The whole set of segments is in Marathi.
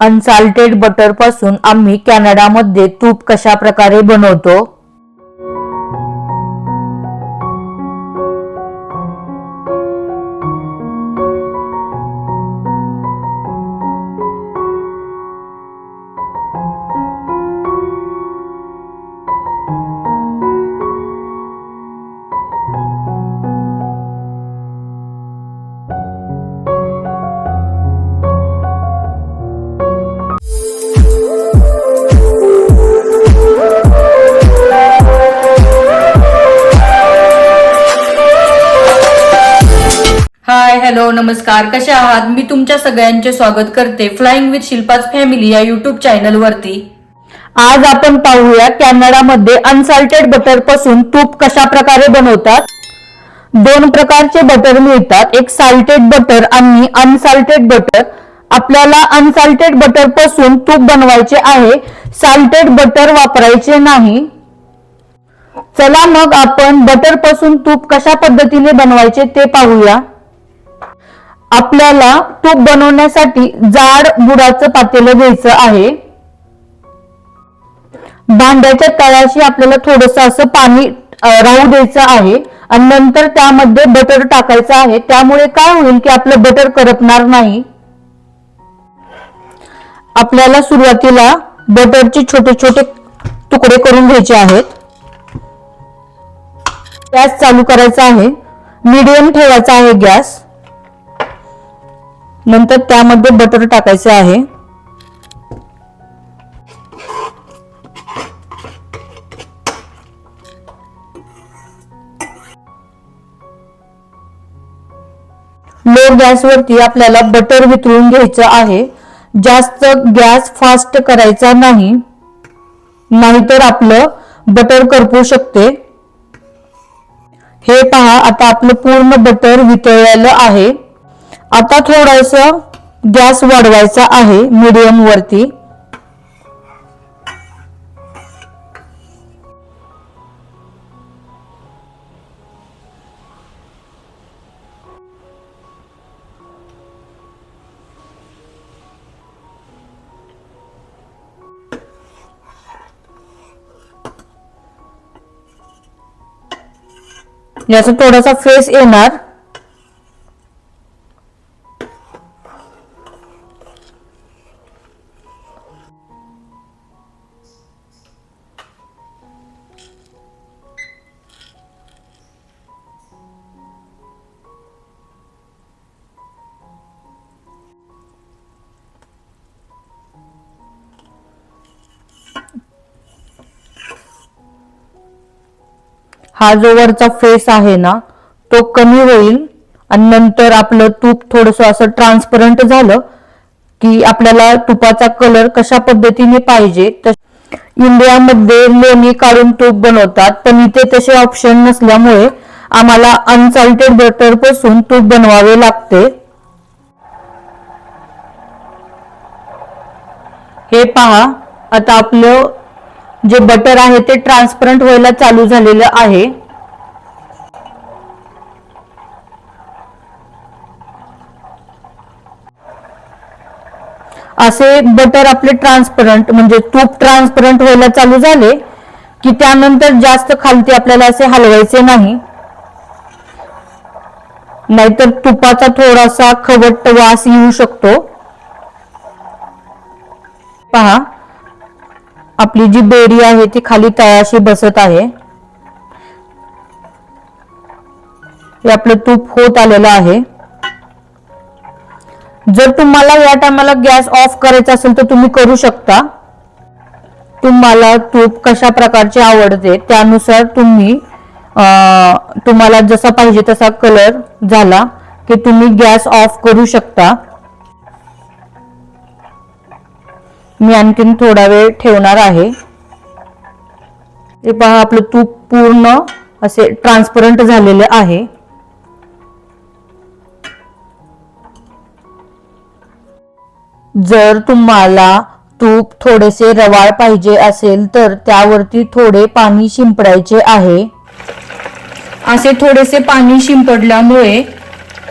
अनसाल्टेड बटरपासून आम्ही कॅनडामध्ये तूप कशा प्रकारे बनवतो? हॅलो नमस्कार. कसे आहात? मी तुमच्या सगळ्यांचे स्वागत करते. फ्लाइंग विथ शिल्पाच फॅमिली या युट्यूब चॅनल वरती. आज आपण पाहूया कॅनडामध्ये अनसाल्टेड बटरपासून तूप कशा प्रकारे बनवतात? दोन प्रकारचे बटर मिळतात. एक साल्टेड बटर आणि अनसाल्टेड बटर आपल्याला अनसाल्टेड बटरपासून तूप बनवायचे आहे. साल्टेड बटर वापरायचे नाही. चला मग आपण बटरपासून तूप कशा पद्धतीने बनवायचे ते पाहूया. आपल्याला तूप बनवण्यासाठी जाड बुडाचं पातेलं घ्यायचं आहे. भांड्याच्या तळाशी आपल्याला थोडस असं पाणी राहू द्यायचं आहे. आणि नंतर त्यामध्ये बटर टाकायचं आहे. त्यामुळे काय होईल की आपलं बटर करपणार नाही. आपल्याला सुरुवातीला बटरचे छोटे छोटे तुकडे करून घ्यायचे आहेत. गॅस चालू करायचा आहे. मीडियम ठेवायचा आहे गॅस. नंतर त्यामध्ये बटर टाकायचे आहे. लो गॅसवरती आपल्याला बटर वितळून घ्यायचं आहे. जास्त गॅस फास्ट करायचा नाही. नाहीतर आपलं बटर करपू शकते. हे पहा आता आपलं पूर्ण बटर वितळलेलं आहे. आता थोडस गॅस वाढवायचा आहे मीडियम वरती. याचा थोडासा फेस येणार. हा जो वरचा फेस आहे ना तो कमी होईल आणि नंतर आपलं तूप थोडस असं ट्रान्सपरंट झालं की आपल्याला तुपाचा कलर कशा पद्धतीने पाहिजे इंडियामध्ये लोणी काढून तूप बनवतात पण इथे तसे ऑप्शन नसल्यामुळे आम्हाला अनसाल्टेड बटरपासून तूप बनवावे लागते. हे पहा आता आपलं जे बटर आहे ते ट्रान्सपरंट व्हायला चालू झालेलं आहे. असे बटर आपले ट्रान्सपरंट म्हणजे तूप ट्रान्सपरंट व्हायला चालू झाले की त्यानंतर जास्त खालती आपल्याला असे हलवायचे नाही. नाहीतर तुपाचा थोडासा खवट वास येऊ शकतो. पहा. आपली जी बेरी आहे ती खाली तळाशी बसत आहे. हे आपलं तूप होत आलेलं आहे. जर तुम्हाला या टायमाला गॅस ऑफ करायचा असेल तर तुम्ही करू शकता. तुम्हाला तूप कशा प्रकारचे आवडते त्यानुसार तुम्ही तुम्हाला जसा पाहिजे तसा कलर झाला की तुम्ही गॅस ऑफ करू शकता. मी आणखीन थोडा वेळ ठेवणार आहे. हे पहा आपलं तूप पूर्ण असे ट्रान्सपरंट झालेले आहे. जर तुम्हाला तूप थोडेसे रवाळ पाहिजे असेल तर त्यावरती थोडे पाणी शिंपडायचे आहे. असे थोडेसे पाणी शिंपडल्यामुळे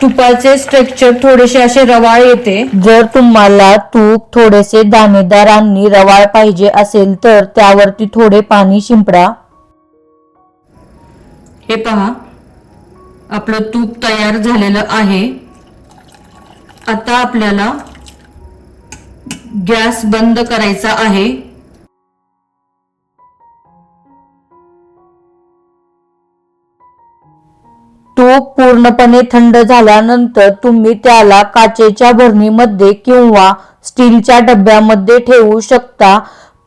तुपाचे स्ट्रक्चर थोडेसे असे रवाळ येते. जर तुम्हाला तूप थोडेसे दाणेदार आणि रवाळ पाहिजे असेल तर त्यावरती थोडे पाणी शिंपडा. हे पहा. आपलं तूप तयार झालेलं आहे. आता आपल्याला गॅस बंद करायचा आहे. पूर्णपणे थंड झाल्यानंतर तुम्ही त्याला काचेच्या भरणीमध्ये किंवा स्टीलच्या डब्यामध्ये ठेवू शकता.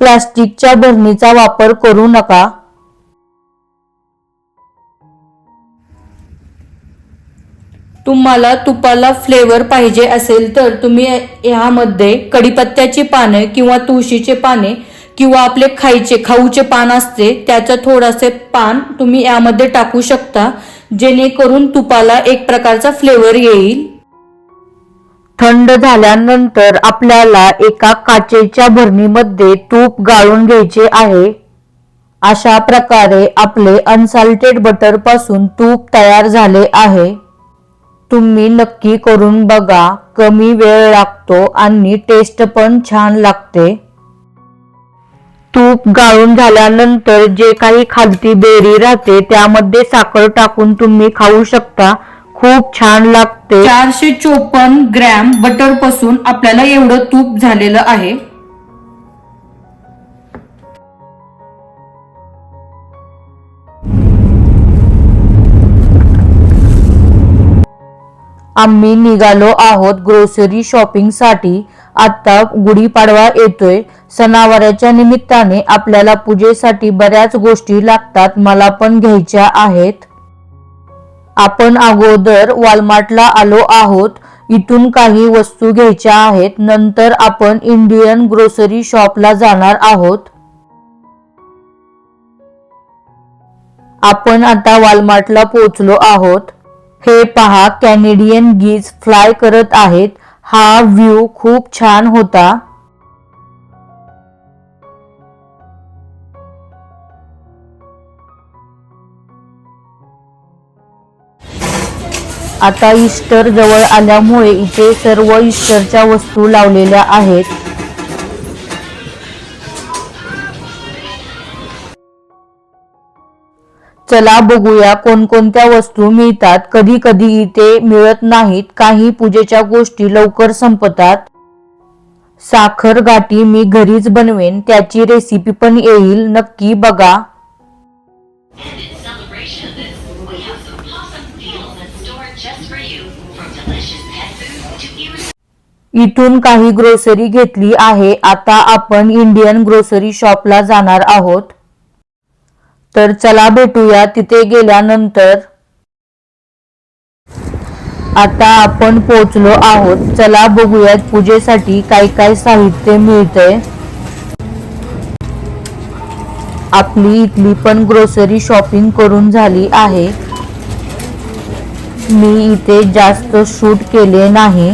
प्लास्टिकच्या भरणीचा वापर करू नका. तुम्हाला तुपाला फ्लेवर पाहिजे असेल तर तुम्ही ह्यामध्ये कडीपत्त्याची पाने किंवा तुळशीचे पाने किंवा आपले खायचे खाऊचे पान असते त्याचं थोडंसे पान तुम्ही यामध्ये टाकू शकता. जेणेकरून तुपाला एक प्रकारचा फ्लेवर येईल. थंड झाल्यानंतर आपल्याला एका काचेच्या भरणीमध्ये तूप गाळून घ्यायचे आहे. अशा प्रकारे आपले अनसाल्टेड बटरपासून तूप तयार झाले आहे. तुम्ही नक्की करून बघा कमी वेळ लागतो आणि टेस्ट पण छान लागते. तूप गाळून झाल्यानंतर जे काही खालती बेरी राहते त्यामध्ये साखर टाकून तुम्ही खाऊ शकता. खूप छान लागते. चारशे चोपन्न ग्रॅम बटरपासून आपल्याला एवढं तूप झालेलं आहे. आम्ही निघालो आहोत ग्रोसरी शॉपिंगसाठी. आता गुढीपाडवा येतोय. सणावाराच्या निमित्ताने आपल्याला पूजेसाठी बऱ्याच गोष्टी लागतात मला पण घ्यायच्या आहेत. आपण अगोदर वॉलमार्टला आलो आहोत. इथून काही वस्तू घ्यायच्या आहेत. नंतर आपण इंडियन ग्रोसरी शॉपला जाणार आहोत. आपण आता वॉलमार्टला पोहोचलो आहोत. हे पहा कॅनेडियन गीज फ्लाय करत आहेत. हा व्ह्यू खूप छान होता. आता इस्टर जवळ आल्यामुळे इथे सर्व इस्टरच्या वस्तू लावलेल्या आहेत. चला बघूया कोणकोणत्या वस्तू मिळतात. कधी कधी इथे मिळत नाहीत. काही पूजेच्या गोष्टी लवकर संपतात. साखर गाठी मी घरीच बनवेन. त्याची रेसिपी पण येईल. नक्की बघा. इथून काही ग्रोसरी घेतली आहे. आता आपण इंडियन ग्रोसरी शॉपला जाणार आहोत. तर चला भेटूया तिथे गेल्यानंतर. आता आपण पोचलो आहोत. चला बघूयात पूजेसाठी काय काय साहित्य मिळतंय. आपली इथली पण ग्रोसरी शॉपिंग करून झाली आहे. मी इथे जास्त शूट केले नाही.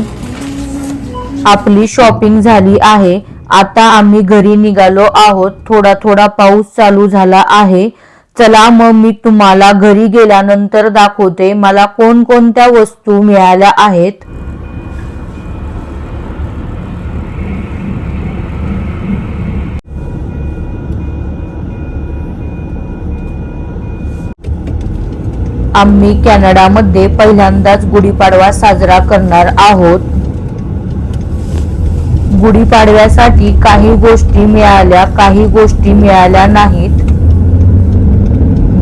आपली शॉपिंग झाली आहे. आता आम्ही घरी निघालो आहोत. थोडा थोडा पाऊस चालू झाला आहे. चला मग मी तुम्हाला घरी गेल्यानंतर दाखवते मला कोणकोणत्या वस्तू मिळाल्या आहेत. आम्ही कॅनडामध्ये पहिल्यांदाच गुढीपाडवा साजरा करणार आहोत. गुढीपाडव्यासाठी काही गोष्टी मिळाल्या काही गोष्टी मिळाल्या नाहीत.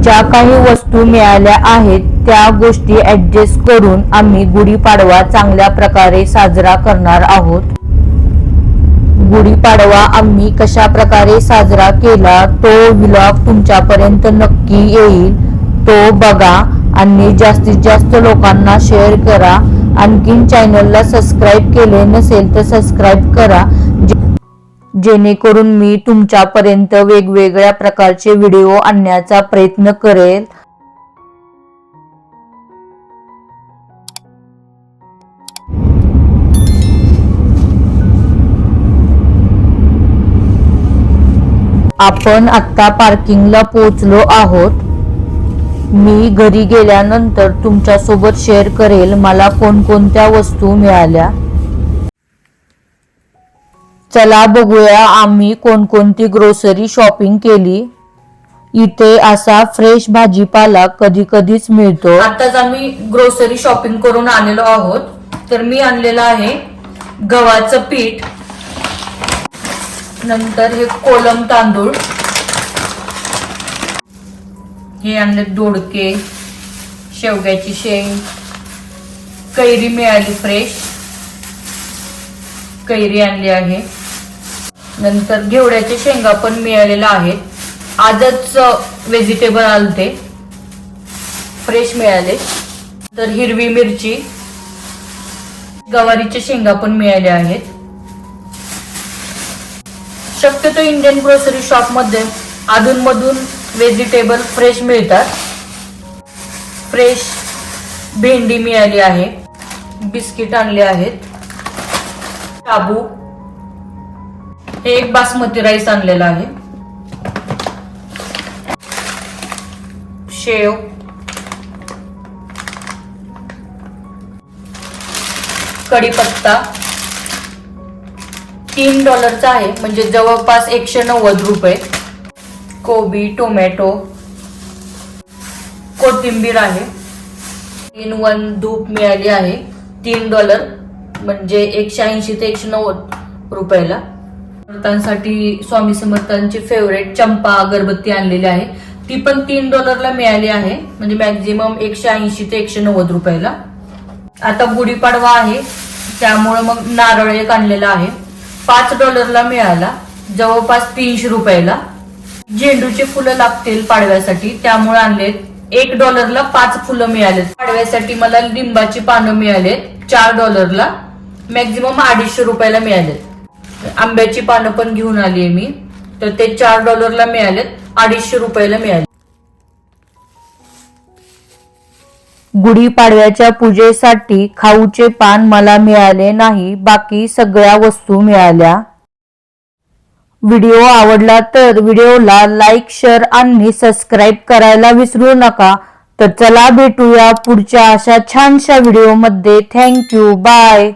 ज्या काही वस्तू मिळाल्या आहेत त्या गोष्टी ऍडजस्ट करून आम्ही गुढीपाडवा चांगल्या प्रकारे साजरा करणार आहोत. गुढीपाडवा आम्ही कशा प्रकारे साजरा केला तो व्लॉग तुमच्यापर्यंत नक्की येईल. तो बघा आणि जास्तीत जास्त लोकांना शेअर करा. आणखीन चॅनलला सबस्क्राईब केले नसेल तर सबस्क्राईब करा. जे- जेणेकरून मी तुमच्यापर्यंत वेगवेगळ्या प्रकारचे व्हिडिओ आणण्याचा प्रयत्न करेल. आपण आता पार्किंगला पोहोचलो आहोत. मी घरी गेल्यानंतर तुमच्यासोबत शेअर करेल मला कोणकोणत्या वस्तू मिळाल्या. चला बघूया आम्ही कोणकोणती ग्रोसरी शॉपिंग केली. इथे असा फ्रेश भाजीपाला कधी कधीच मिळतो. आताच आम्ही ग्रोसरी शॉपिंग करून आलेलो आहोत. तर मी आणलेलं आहे गव्हाचं पीठ. नंतर हे कोलम तांदूळ. हे आणले दोडके शेवग्याची शेंग कैरी मिळाली फ्रेश कैरी आणली आहे. नंतर घेवड्याच्या शेंगा पण मिळालेल्या आहेत आजच व्हेजिटेबल आलते. फ्रेश मिळाले. तर हिरवी मिरची गवारीच्या शेंगा पण मिळाल्या आहेत. शक्यतो इंडियन ग्रोसरी शॉपमध्ये अधूनमधून व्हेजिटेबल फ्रेश मिळतात. फ्रेश भेंडी मिळाली आहे. बिस्किट आणले आहेत. शाबू हे एक बासमती राईस आणलेला आहे. शेव. कढीपत्ता. तीन डॉलरचा आहे म्हणजे जवळपास एकशे नव्वद रुपये. कोबी टोमॅटो. कोथिंबीर आहे. इन वन धूप मिळाली आहे. तीन डॉलर म्हणजे एकशे ऐंशी ते एकशे नव्वद रुपयाला. समर्थांसाठी स्वामी समर्थांची फेवरेट चंपा अगरबत्ती आणलेली आहे. ती पण तीन डॉलरला मिळाली आहे. म्हणजे मॅक्झिमम एकशे ऐंशी ते एकशे नव्वद रुपयाला. आता गुढीपाडवा आहे. त्यामुळं मग नारळ एक आणलेला आहे. पाच डॉलरला मिळाला. जवळपास तीनशे रुपयाला. झेंडूचे फुलं लागतील पाडव्यासाठी. त्यामुळे आणलेत एक डॉलरला पाच फुलं मिळालेत. पाडव्यासाठी मला लिंबाची पानं मिळालेत. चार डॉलरला मॅक्झिमम अडीचशे रुपयाला मिळालेत. आंब्याची पानं पण घेऊन आली आहे मी. तर ते चार डॉलरला मिळालेत अडीचशे रुपयाला मिळाले. गुढीपाडव्याच्या पूजेसाठी खाऊचे पान मला मिळाले नाही बाकी सगळ्या वस्तू मिळाल्या. व्हिडिओ आवडला तर व्हिडिओला लाईक शेअर आणि सबस्क्राईब करायला विसरू नका. तर चला भेटूया पुढच्या अशा छानशा व्हिडिओमध्ये. Thank you bye.